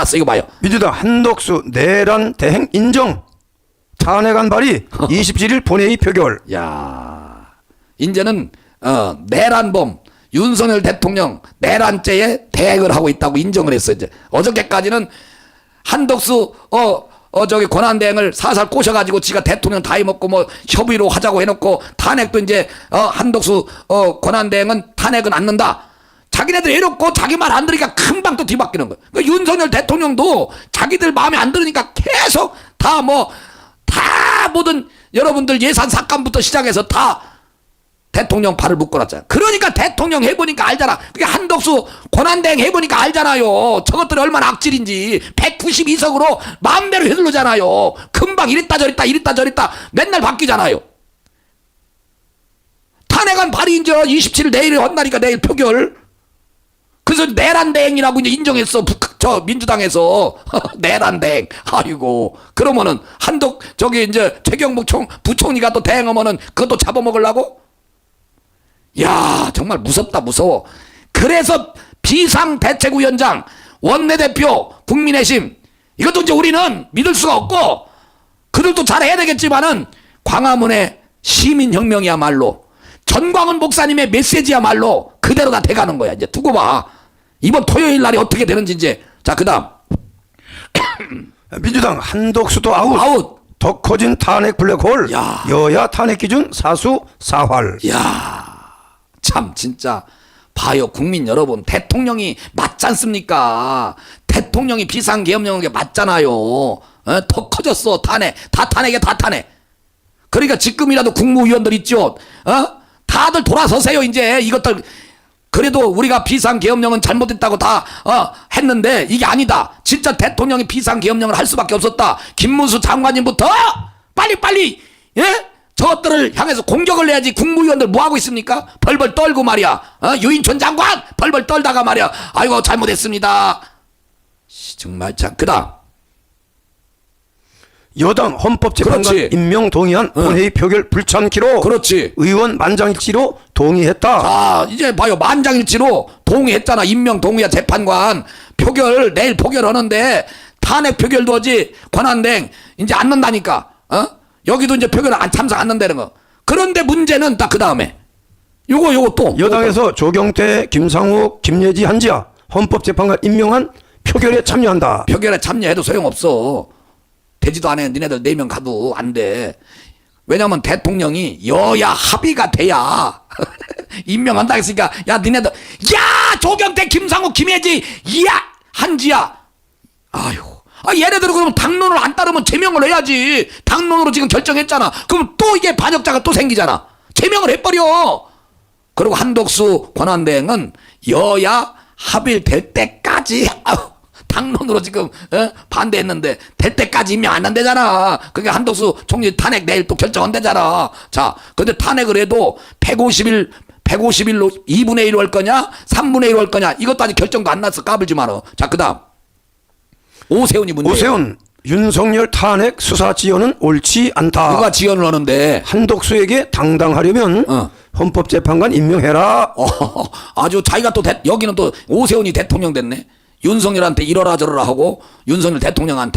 끝났어. 이거 봐요. 민주당 한덕수 내란 대행 인정 탄핵안 발의 27일 본회의 표결 야, 이제는 어, 내란범 윤석열 대통령 내란죄에 대응을 하고 있다고 인정을 했어 이제 어저께까지는 한덕수 어. 어 저기 권한 대행을 사살 꼬셔가지고 지가 대통령 다 해먹고 뭐 협의로 하자고 해놓고 탄핵도 이제 어 한덕수 어 권한 대행은 탄핵은 않는다. 자기네들 해놓고 자기 말 안 들으니까 금방 또 뒤바뀌는 거야. 그러니까 윤석열 대통령도 자기들 마음에 안 들으니까 계속 다 뭐 다 모든 여러분들 예산 삭감부터 시작해서 다 대통령 발을 묶어놨잖아. 그러니까 대통령 해보니까 알잖아. 그게 한덕수 권한대행 해보니까 알잖아요. 저것들이 얼마나 악질인지. 192석으로 마음대로 휘둘르잖아요. 금방 이랬다 저랬다 이랬다 저랬다 맨날 바뀌잖아요. 탄핵안 발의인지 27일 내일 한다니까 내일 표결. 그래서 내란대행이라고 이제 인정했어. 북, 저 민주당에서 내란대행. 아이고 그러면은 한덕 저기 이제 최경복 총 부총리가 또 대행하면은 그것도 잡아먹으려고? 야 정말 무섭다 무서워. 그래서 비상대책위원장 원내대표 국민의힘 이것도 이제 우리는 믿을 수가 없고 그들도 잘해야 되겠지만은 광화문의 시민혁명이야말로 전광훈 목사님의 메시지야말로 그대로 다 돼가는 거야 이제 두고 봐 이번 토요일 날이 어떻게 되는지 이제 자 그다음. 민주당 한덕수도 아웃. 아웃. 더 커진 탄핵 블랙홀. 야. 여야 탄핵 기준 사수 사활. 참 진짜. 봐요. 국민 여러분 대통령이 맞지 않습니까? 대통령이 비상계엄령에게 맞잖아요. 어? 더 커졌어 탄핵. 다 탄핵에 다 탄핵. 그러니까 지금이라도 국무위원들 있죠? 어? 다들 돌아서세요 이제. 이것들 그래도 우리가 비상계엄령은 잘못했다고 다 어, 했는데 이게 아니다 진짜 대통령이 비상계엄령을 할 수밖에 없었다 김문수 장관님부터 빨리빨리 예? 저것들을 향해서 공격을 해야지 국무위원들 뭐 하고 있습니까? 벌벌 떨고 말이야. 어? 유인촌 장관 벌벌 떨다가 말이야. 아이고 잘못했습니다. 씨, 정말 참 그다음 여당 헌법재판관 그렇지. 임명 동의안 본회의 표결 불참키로 그렇지. 의원 만장일치로 동의했다 자 이제 봐요 만장일치로 동의했잖아 임명 동의야 재판관 표결 내일 표결하는데 탄핵 표결도 하지 권한대행 이제 안 넣는다니까. 어? 여기도 이제 표결 안 참석 안 넣는다는 거. 그런데 문제는 딱 그 다음에 요거 요거 또 여당에서 조경태 김상욱 김예지 한지아 헌법재판관 임명한 표결에 참여한다 표결에 참여해도 소용없어. 되지도 않아. 니네들 네 명 가도 안 돼. 왜냐면 대통령이 여야 합의가 돼야 임명한다 했으니까 야 니네들 야 조경태 김상욱 김혜지 야 한지야. 아유 아 얘네들은 그러면 당론을 안 따르면 제명을 해야지. 당론으로 지금 결정했잖아. 그럼 또 이게 반역자가 또 생기잖아. 제명을 해버려. 그리고 한독수 권한대행은 여야 합의될 때까지. 아우, 당론으로 지금 어? 반대했는데 될 때까지 임명 안 한대잖아. 그게 한독수 총리 탄핵 내일 또 결정한대잖아. 자, 근데 탄핵을 해도 150일 150일로 2분의 1로 할 거냐, 3분의 1로 할 거냐, 이것도 아직 결정도 안 났어. 까불지 마라. 자, 그다음 오세훈이 문제. 오세훈 윤석열 탄핵 수사 지원은 옳지 않다 누가 지원을 하는데 한덕수에게 당당하려면 어. 헌법재판관 임명해라 어, 아주 자기가 또 대- 여기는 또 오세훈이 대통령 됐네. 윤석열한테 이러라 저러라 하고 윤석열 대통령한테